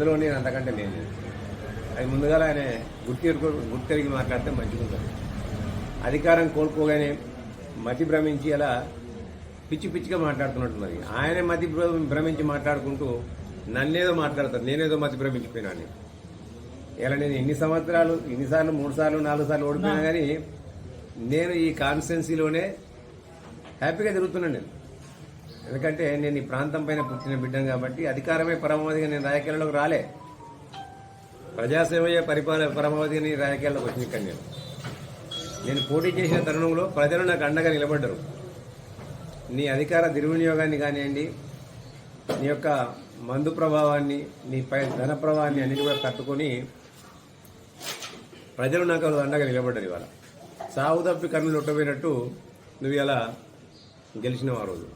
అందులో నేను అంతకంటే నేను. అది ముందుగా ఆయన గుర్తెరుగు గుర్తెరిగి మాట్లాడితే మంచిగా ఉంటుంది అధికారం కోల్పోగానే మతి భ్రమించి అలా పిచ్చి పిచ్చిగా మాట్లాడుతున్నట్టున్నది ఆయనే మతి భ్ర- భ్రమించి మాట్లాడుకుంటూ నన్నేదో మాట్లాడతారు నేనేదో మతి భ్రమించిపోయినాను ఇలా నేను ఎన్ని సంవత్సరాలు ఎన్నిసార్లు మూడు సార్లు నాలుగు సార్లు ఓడిపోయినా కానీ నేను ఈ కాన్స్టిట్యున్సీలోనే హ్యాపీగా తిరుగుతున్నాను నేను. ఎందుకంటే నేను ఈ ప్రాంతం పైన పుట్టిన బిడ్డను కాబట్టి అధికారమే పరమావధిగా నేను రాజకీయాల్లోకి రాలే. ప్రజాసేవయే పరిపాలన పరమావధిగా నేను రాజకీయాల్లోకి వచ్చిన ఇక్కడ నేను. నేను పోటీ చేసిన తరుణంలో ప్రజలు నాకు అండగా నిలబడ్డరు. నీ అధికార దుర్వినియోగాన్ని కానివ్వండి నీ యొక్క మందు ప్రభావాన్ని నీ పై ధన ప్రభావాన్ని అన్నిటి కూడా తట్టుకొని ప్రజలు నాకు అండగా నిలబడ్డరు ఇవాళ. సాగు తప్పి కన్నులు ఉట్టబోయినట్టు నువ్వు ఇలా గెలిచినావు ఆ రోజు.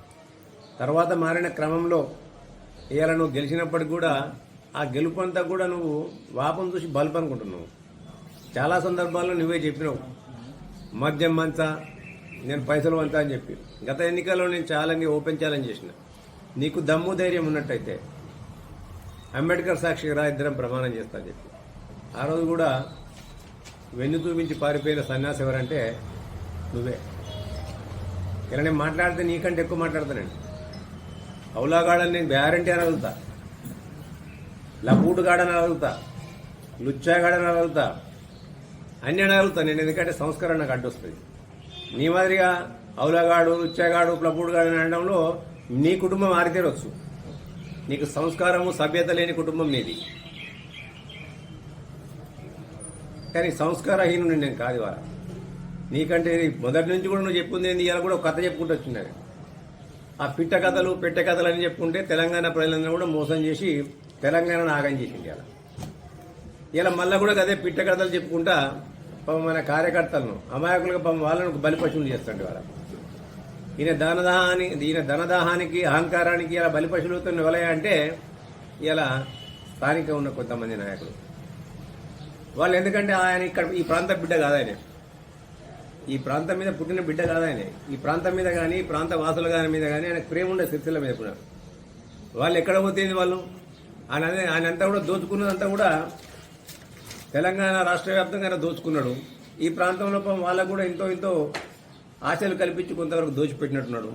తర్వాత మారిన క్రమంలో ఇవాళ నువ్వు గెలిచినప్పటికి కూడా ఆ గెలుపు అంతా కూడా నువ్వు వాపం చూసి బల్బ్ అనుకుంటున్నావు. చాలా సందర్భాల్లో నువ్వే చెప్పినావు. మద్యం మంతా నేను పైసలు అంతా అని చెప్పి. గత ఎన్నికల్లో నేను ఛాలెంజ్ ఓపెన్ ఛాలెంజ్ చేసిన. నీకు దమ్ము ధైర్యం ఉన్నట్టయితే అంబేద్కర్ సాక్షిగా ఇద్దరం ప్రమాణం చేస్తా చెప్పి. ఆ రోజు కూడా వెన్ను చూపించి పారిపోయిన సన్యాసి ఎవరంటే నువ్వే. ఇలా నేను మాట్లాడితే నీకంటే ఎక్కువ మాట్లాడతానండి. అవులాగాడని నేను గ్యారంటీ అని అడుగుతా. లపూటుగాడని అడుగుతా. లుచ్చాగాడని అడుగుతా. అన్ని అనగలుగుతా నేను ఎందుకంటే సంస్కారం నాకు అడ్డొస్తుంది నీ మాదిరిగా అవులాగాడు లుచ్చాగాడు ప్లపూడుగాడు అని అనడంలో నీ కుటుంబం ఆరితేరొచ్చు నీకు సంస్కారము సభ్యత లేని కుటుంబం నీది. కానీ సంస్కారహీనుని నేను కాదు వారా. నీకంటే మొదటి నుంచి కూడా నువ్వు చెప్పింది ఏంది? ఇలా కూడా ఒక కథ చెప్పుకుంటూ వచ్చినాడు ఆ పిట్ట కథలు పెట్టె కథలు అని చెప్పుకుంటే తెలంగాణ ప్రజలందరూ కూడా మోసం చేసి తెలంగాణను ఆగం చేసింది ఇలా ఇలా మళ్ళీ కూడా అదే పిట్ట కథలు చెప్పుకుంటా పాపం మన కార్యకర్తలను అమాయకులుగా పాపం వాళ్ళను బలిపశువులు చేస్తాడు వాళ్ళ ఈయన ధనదాహాని ఈయన ధనదాహానికి అహంకారానికి ఇలా బలిపశువులతో నివలయ అంటే ఇలా స్థానిక ఉన్న కొంతమంది నాయకులు. వాళ్ళు ఎందుకంటే ఆయన ఇక్కడ ఈ ప్రాంత బిడ్డ కాదు ఆయన. ఈ ప్రాంతం మీద పుట్టిన బిడ్డ కాదు ఆయన. ఈ ప్రాంతం మీద కానీ ఈ ప్రాంత వాసుల గారి మీద కానీ ఆయన ప్రేమ ఉండే సిరిసిల్ల మీద కూడా వాళ్ళు ఎక్కడ పోతేంది వాళ్ళు? ఆయన ఆయన అంతా కూడా దోచుకున్నదంతా కూడా తెలంగాణ రాష్ట్ర వ్యాప్తంగా దోచుకున్నాడు. ఈ ప్రాంతంలో వాళ్ళకు కూడా ఎంతో ఎంతో ఆశలు కల్పించి కొంతవరకు దోచిపెట్టినట్టున్నాడు.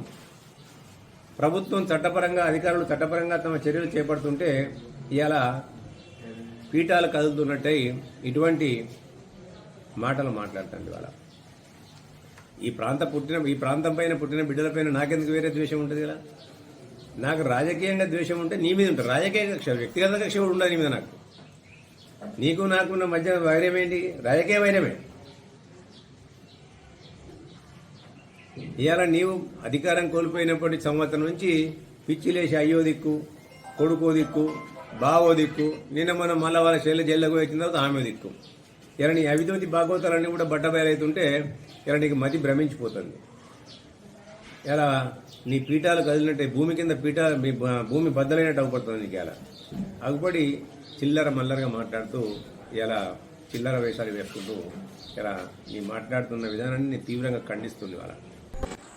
ప్రభుత్వం చట్టపరంగా అధికారులు చట్టపరంగా తమ చర్యలు చేపడుతుంటే ఇలా పీఠాలు కదులుతున్నట్టయి ఇటువంటి మాటలు మాట్లాడుతుంది వాళ్ళ ఈ ప్రాంత పుట్టిన ఈ ప్రాంతం పైన పుట్టిన బిడ్డలపైన నాకెందుకు వేరే ద్వేషం ఉంటుంది కదా? నాకు రాజకీయంగా ద్వేషం ఉంటే నీ మీద ఉంటుంది. రాజకీయ కక్ష వ్యక్తిగత కక్ష కూడా ఉండదు నీ మీద నాకు. నీకు నాకు ఉన్న మధ్య వైరం ఏంటి? రాజకీయ వైరమే. ఇవాళ నీవు అధికారం కోల్పోయినప్పటి సంవత్సరం నుంచి పిచ్చిలేసి అయ్యో దిక్కు కొడుకో దిక్కు బావో దిక్కు నిన్న మనం మళ్ళా వాళ్ళ చెల్లె జైల్లోకి వచ్చిన తర్వాత ఆమె దిక్కు. ఇలా నీ అవిధోతి భాగవతాలన్నీ కూడా బట్టబయలవుతుంటే ఇలా నీకు మతి భ్రమించిపోతుంది. ఇలా నీ పీఠాలు కదిలినట్టే భూమి కింద పీఠ మీ భూమి బద్దలైనట్టు అవుపడుతుంది నీకు ఇలా అగుపడి చిల్లర మల్లరగా మాట్లాడుతూ ఇలా చిల్లర వేషాలు వేసుకుంటూ ఇలా నీ మాట్లాడుతున్న విధానాన్ని నేను తీవ్రంగా ఖండిస్తుంది వాళ్ళ.